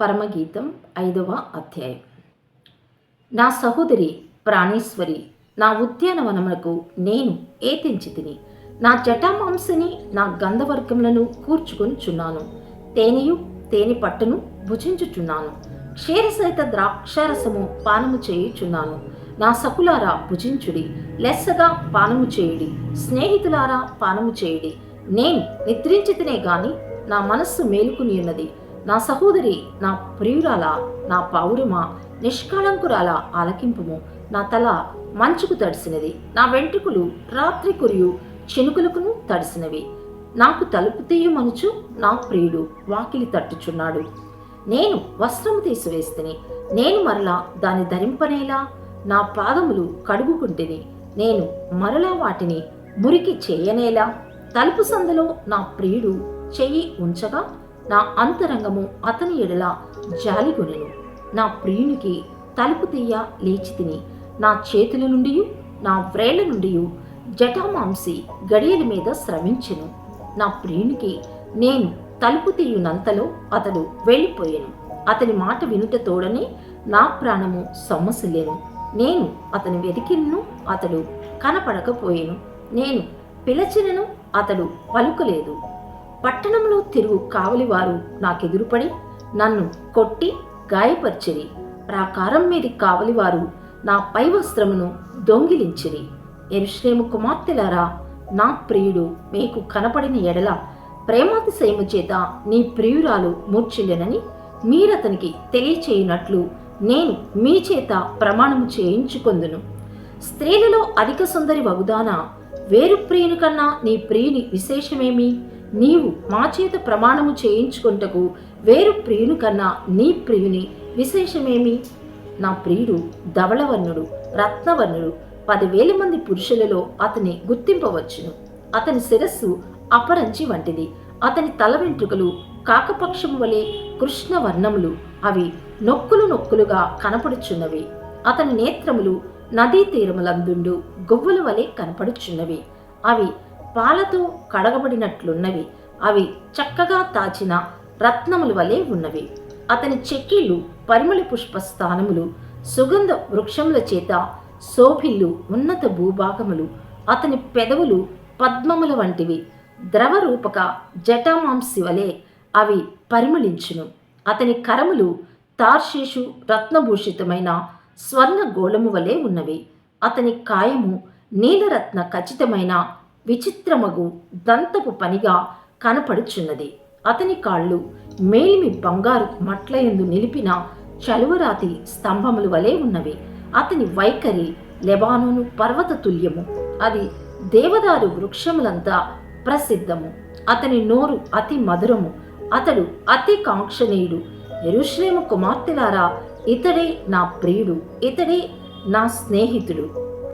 పరమగీతం ఐదవ అధ్యాయం. నా సహోదరి ప్రాణేశ్వరి నా ఉద్యానవనమునకు నేను ఏతించి తిని నా జటామాంసిని నా గంధవర్గములను కూర్చుకొనిచున్నాను. తేనెయు తేనె పట్టును భుజించుచున్నాను. క్షీరసహిత ద్రాక్షారసము పానము చేయుచున్నాను. నా సకులారా భుజించుడి లెస్సగా పానము చేయుడి స్నేహితులారా పానము చేయుడి. నేను నిద్రించితినే గాని నా మనస్సు మేలుకుని ఉన్నది నా సహోదరి నా ప్రియురాల నా పౌరుమ నిష్కాళంకురాల ఆలకింపుము. నా తల మంచుకు తడిసినది. నా వెంట్రుకలు రాత్రి కురియు చినుకులకును తడిసినవి. నాకు తలుపు తీయమనుచు నా ప్రియుడు వాకిలి తట్టుచున్నాడు. నేను వస్త్రము తీసివేస్తుని నేను మరలా దాన్ని ధరింపనేలా నా పాదములు కడుగుకుంటేని నేను మరలా వాటిని మురికి చేయనేలా తలుపు సందులో నా ప్రియుడు చెయ్యి ఉంచగా నా అంతరంగము అతని ఎడల జాలిగొనెను. నా ప్రియునికి తలుపు తీయ లేచి తిని నా చేతుల నుండి నా వ్రేళ్ళ నుండి జటామాంసి గడియల మీద స్రవించెను నా ప్రియునికి నేను తలుపు తీయునంతలో అతడు వెళ్ళిపోయాను. అతని మాట వినుట తోడనే నా ప్రాణము సొమ్మసిల్లేను. నేను అతని వెతికిను అతడు కనపడకపోయాను. నేను పిలచినను అతడు పలుకలేదు. పట్టణంలో తిరుగు కావలివారు నాకెదురుపడి నన్ను కొట్టి గాయపరిచిరి. ప్రాకారం మీది కావలివారు నా పై వస్త్రమును దొంగిలించిరి. ఎరుశ్రేము కుమార్తెలారా నా ప్రియుడు మీకు కనపడిన ఎడల ప్రేమాతిశయము చేత నీ ప్రియురాలు మూర్చిల్లెనని మీరతనికి తెలియచేయునట్లు నేను మీ చేత ప్రమాణము చేయించుకొందును. స్త్రీలలో అధిక సుందరి వగుదాన వేరు ప్రియుని కన్నా నీ ప్రియుని విశేషమేమి? నీవు మా చేత ప్రమాణము చేయించుకుంటకు వేరు ప్రియుని కన్నా నీ ప్రియుని విశేషమేమి? నా ప్రియుడు ధవళవర్ణుడు రత్నవర్ణుడు పదివేల మంది పురుషులలో అతని గుర్తింపవచ్చును. అతని శిరస్సు అపరంచి వంటిది. అతని తల వెంట్రుకలు కాకపక్షము వలె కృష్ణవర్ణములు. అవి నొక్కులు నొక్కులుగా కనపడుచున్నవి. అతని నేత్రములు నదీ తీరములందుండు గొవ్వుల వలె కనపడుచున్నవి. అవి పాలతో కడగబడినట్లున్నవి. అవి చక్కగా తాచిన రత్నముల వలె ఉన్నవి. అతని చెక్కిళ్ళు పరిమళ పుష్ప స్థానములు సుగంధ వృక్షముల చేత శోభిల్లు ఉన్నత భూభాగములు అతని పెదవులు పద్మముల వంటివి. ద్రవరూపక జటామాంసి వలె అవి పరిమళించును. అతని కరములు తార్షేషు రత్నభూషితమైన స్వర్ణ గోళము వలె ఉన్నవి. అతని కాయము నీలరత్న ఖచ్చితమైన విచిత్రమగు దంతపు పనిగా కనపడుచున్నది. అతని కాళ్ళు మేలిమి బంగారు మట్లయందు నిలిపిన చలువరాతి స్తంభములు వలె ఉన్నవి. అతని వైఖరి లెబానోను పర్వత తుల్యము. అది దేవదారు వృక్షములంతా ప్రసిద్ధము. అతని నోరు అతి మధురము. అతడు అతి కాంక్షణీయుడు. ఎరుశ్లేము కుమార్తెలారా ఇతడే నా ప్రియుడు ఇతడే నా స్నేహితుడు.